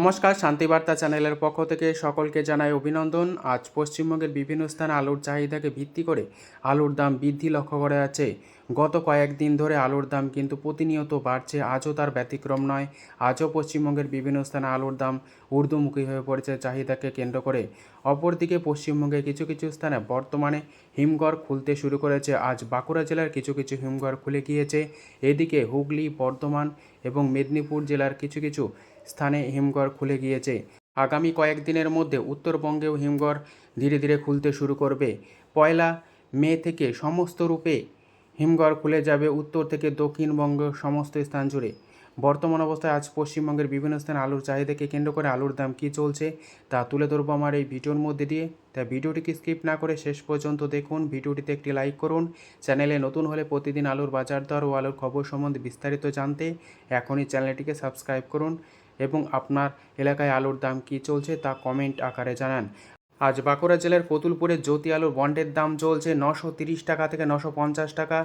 নমস্কার শান্তিবার্তা চ্যানেলের পক্ষ থেকে সকলকে জানাই অভিনন্দন। আজ পশ্চিমবঙ্গের বিভিন্ন স্থানে আলুর চাহিদাকে ভিত্তি করে আলুর দাম বৃদ্ধি লক্ষ্য করা যাচ্ছে। গত কয়েকদিন ধরে আলুর দাম কিন্তু প্রতিনিয়ত বাড়ছে। আজও তার ব্যতিক্রম নয়। আজও পশ্চিমবঙ্গের বিভিন্ন স্থানে আলুর দাম ঊর্ধ্বমুখী হয়ে পড়েছে চাহিদাকে কেন্দ্র করে। অপরদিকে পশ্চিমবঙ্গে কিছু কিছু স্থানে বর্তমানে হিমঘর খুলতে শুরু করেছে। আজ বাঁকুড়া জেলার কিছু কিছু হিমঘর খুলে গিয়েছে। এদিকে হুগলি, বর্ধমান এবং মেদিনীপুর জেলার কিছু কিছু স্থানে হিমঘর খুলে গিয়েছে। আগামী কয়েকদিনের মধ্যে উত্তরবঙ্গেও হিমঘর ধীরে ধীরে খুলতে শুরু করবে। পয়লা মে থেকে সমস্ত রূপে হিমঘর খুলে যাবে উত্তর থেকে দক্ষিণবঙ্গ সমস্ত স্থান জুড়ে। বর্তমান অবস্থায় আজ পশ্চিমবঙ্গের বিভিন্ন স্থানে আলুর চাহিদাকে কেন্দ্র করে আলুর দাম কী চলছে তা তুলে ধরবো আমার এই ভিডিওর মধ্যে দিয়ে। তাই ভিডিওটিকে স্কিপ না করে শেষ পর্যন্ত দেখুন। ভিডিওটিতে একটি লাইক করুন। চ্যানেলে নতুন হলে প্রতিদিন আলুর বাজার দর ও আলুর খবর সম্বন্ধে বিস্তারিত জানতে এখনই চ্যানেলটিকে সাবস্ক্রাইব করুন এবং আপনার এলাকায় আলুর দাম কী চলছে তা কমেন্ট আকারে জানান। আজ বাঁকুড়া জেলার কতুলপুরে জ্যোতি আলুর বন্ডের দাম চলছে নশো তিরিশ টাকা থেকে নশো পঞ্চাশ টাকা,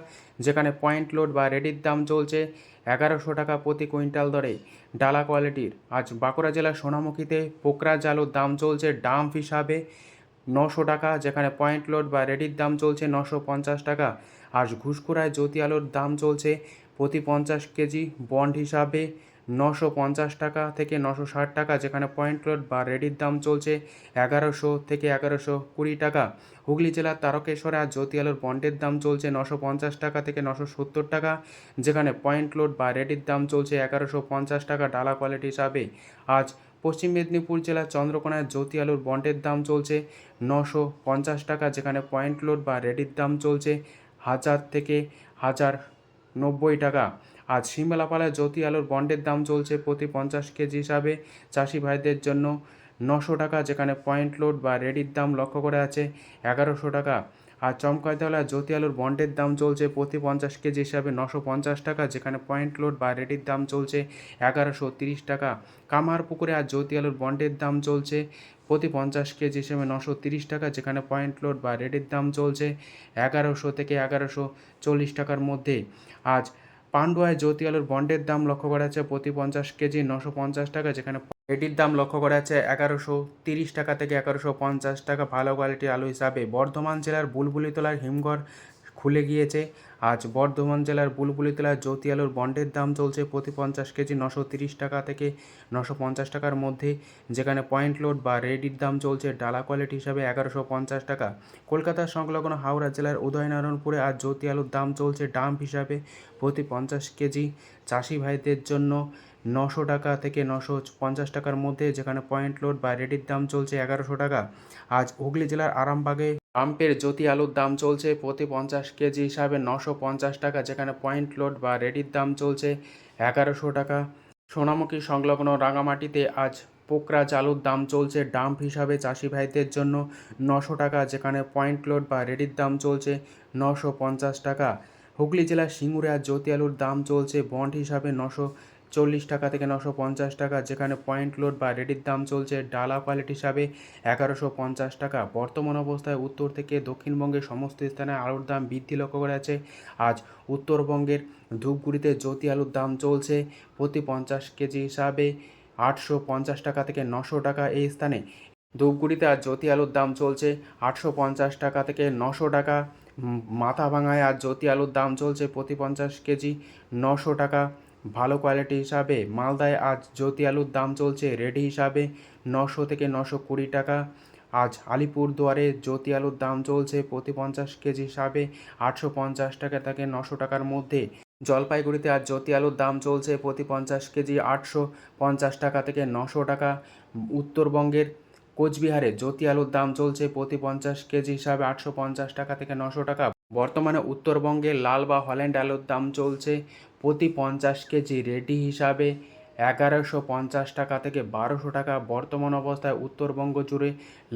যেখানে পয়েন্ট লোড বা রেডির দাম চলছে এগারোশো টাকা প্রতি কুইন্টাল দরে। ডালা কোয়ালিটির আজ বাঁকুড়া জেলার সোনামুখীতে পোকরাজ আলুর দাম চলছে ডাম্প হিসাবে নশো টাকা, যেখানে পয়েন্ট লোড বা রেডির দাম চলছে নশো পঞ্চাশ টাকা। আজ ঘুষখুরায় জ্যোতি আলুর দাম চলছে প্রতি পঞ্চাশ কেজি বন্ড হিসাবে নশো পঞ্চাশ টাকা থেকে নশো ষাট টাকা, যেখানে পয়েন্ট লোড বা রেডির দাম চলছে এগারোশো থেকে এগারোশো কুড়ি টাকা। হুগলি জেলার তারকেশ্বরে জ্যোতি আলুর বন্ডের দাম চলছে নশো পঞ্চাশ টাকা থেকে নশো সত্তর টাকা, যেখানে পয়েন্ট লোড বা রেডির দাম চলছে এগারোশো পঞ্চাশ টাকা ডালা কোয়ালিটি হিসাবে। আজ পশ্চিম মেদিনীপুর জেলার চন্দ্রকোনায় জ্যোতি আলুর বন্ডের দাম চলছে নশো পঞ্চাশ টাকা, যেখানে পয়েন্ট লোড বা রেডির দাম চলছে হাজার থেকে হাজার নব্বই টাকা। আজ শিমলাপাড়ায় জ্যোতি আলুর বন্ডের দাম চলছে প্রতি পঞ্চাশ কেজি হিসাবে। চাষি ভাইদের জন্য নশো টাকা, যেখানে পয়েন্ট লোড বা রেডির দাম লক্ষ্য করে আছে এগারোশো টাকা। আর চমকাইতলায় জ্যোতি আলুর বন্ডের দাম চলছে প্রতি পঞ্চাশ কেজি হিসাবে নশো পঞ্চাশ টাকা, যেখানে পয়েন্ট লোড বা রেডির দাম চলছে এগারোশো তিরিশ টাকা। কামার পুকুরে আর জ্যোতি আলুর বন্ডের দাম চলছে প্রতি পঞ্চাশ কেজি হিসেবে নশো তিরিশ টাকা, যেখানে পয়েন্ট লোড বা রেডির দাম চলছে এগারোশো থেকে এগারোশো চল্লিশ টাকার মধ্যে। আজ পান্ডুয়ায় জ্যোতি আলুর বন্ডের দাম লক্ষ্য করা যাচ্ছে প্রতি পঞ্চাশ কেজি নশো পঞ্চাশ টাকা, যেখানে এটির দাম লক্ষ্য করা যাচ্ছে এগারোশো তিরিশ টাকা থেকে এগারোশো পঞ্চাশ টাকা। ভালো কোয়ালিটির আলু হিসাবে বর্ধমান জেলার বুলবুলি বুলবুলিতলার হিমঘর খুলে গিয়েছে। আজ বর্ধমান জেলার বুলবুলিতলার জ্যোতি আলুর বন্ডের দাম চলছে প্রতি পঞ্চাশ কেজি নশো তিরিশ টাকা থেকে নশো পঞ্চাশ টাকার মধ্যে, যেখানে পয়েন্ট লোড বা রেডির দাম চলছে ডালা কোয়ালিটি হিসাবে এগারোশো পঞ্চাশ টাকা। কলকাতার সংলগ্ন হাওড়া জেলার উদয়নারায়ণপুরে আজ জ্যোতি আলুর দাম চলছে ডাম্প হিসাবে প্রতি পঞ্চাশ কেজি। চাষি ভাইদের জন্য নশো টাকা থেকে নশো পঞ্চাশ টাকার মধ্যে, যেখানে পয়েন্ট লোড বা রেডির দাম চলছে এগারোশো টাকা। আজ হুগলি জেলার আরামবাগে পাম্পের জ্যোতি আলুর দাম চলছে প্রতি পঞ্চাশ কেজি হিসাবে নশো পঞ্চাশ টাকা, যেখানে পয়েন্ট লোড বা রেডির দাম চলছে এগারোশো টাকা। সোনামুখী সংলগ্ন রাঙামাটিতে আজ পোকরা চালুর দাম চলছে ডাম্প হিসাবে চাষি ভাইদের জন্য নশো টাকা, যেখানে পয়েন্ট লোড বা রেডির দাম চলছে নশো পঞ্চাশ টাকা। হুগলি জেলার সিঙ্গুরে জ্যোতি আলুর দাম চলছে বন্ড হিসাবে নশো চল্লিশ টাকা থেকে নশো পঞ্চাশ টাকা, যেখানে পয়েন্ট লোড বা রেডির দাম চলছে ডালা কোয়ালিটি হিসাবে এগারোশো পঞ্চাশ টাকা। বর্তমান অবস্থায় উত্তর থেকে দক্ষিণবঙ্গের সমস্ত স্থানে আলুর দাম বৃদ্ধি লক্ষ্য করা আছে আজ উত্তরবঙ্গের ধূপগুড়িতে জ্যোতি আলুর দাম চলছে প্রতি পঞ্চাশ কেজি হিসাবে আটশো পঞ্চাশ টাকা থেকে নশো টাকা এই স্থানে। ধূপগুড়িতে আজ জ্যোতি আলুর দাম চলছে আটশো পঞ্চাশ টাকা থেকে নশো টাকা। মাথা ভাঙায় আজ জ্যোতি আলুর দাম চলছে প্রতি পঞ্চাশ কেজি নশো টাকা। ভালো কোয়ালিটি হিসাবে মালদায় আজ জ্যোতি আলুর দাম চলছে রেডি হিসাবে নশো থেকে নশো কুড়ি টাকা। আজ আলিপুরদুয়ারে জ্যোতি আলুর দাম চলছে প্রতি পঞ্চাশ কেজি হিসাবে আটশো পঞ্চাশ টাকা থেকে নশো টাকার মধ্যে। জলপাইগুড়িতে আজ জ্যোতি আলুর দাম চলছে প্রতি পঞ্চাশ কেজি আটশো পঞ্চাশ টাকা থেকে নশো টাকা। উত্তরবঙ্গের কোচবিহারে জ্যোতি আলুর দাম চলছে প্রতি পঞ্চাশ কেজি হিসাবে আটশো পঞ্চাশ টাকা থেকে নশো টাকা। বর্তমানে উত্তরবঙ্গে লাল বা হল্যান্ড আলুর দাম চলছে প্রতি পঞ্চাশ কেজি রেডি হিসাবে এগারোশো পঞ্চাশ টাকা থেকে বারোশো টাকা। বর্তমান অবস্থায় উত্তরবঙ্গ জুড়ে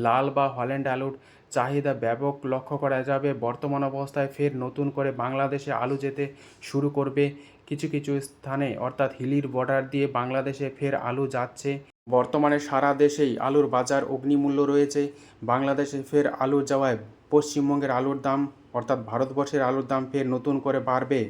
লাল বা হল্যান্ড আলুর চাহিদা ব্যাপক লক্ষ্য করা যাবে। বর্তমান অবস্থায় ফের নতুন করে বাংলাদেশে আলু যেতে শুরু করবে কিছু কিছু স্থানে, অর্থাৎ হিলির বর্ডার দিয়ে বাংলাদেশে ফের আলু যাচ্ছে। বর্তমানে সারা দেশেই আলুর বাজার অগ্নিমূল্য রয়েছে। বাংলাদেশে ফের আলু যাওয়ায় পশ্চিমবঙ্গের আলুর দাম অর্থাৎ ভারতবর্ষের আলুর দাম ফের নতুন করে বাড়বে।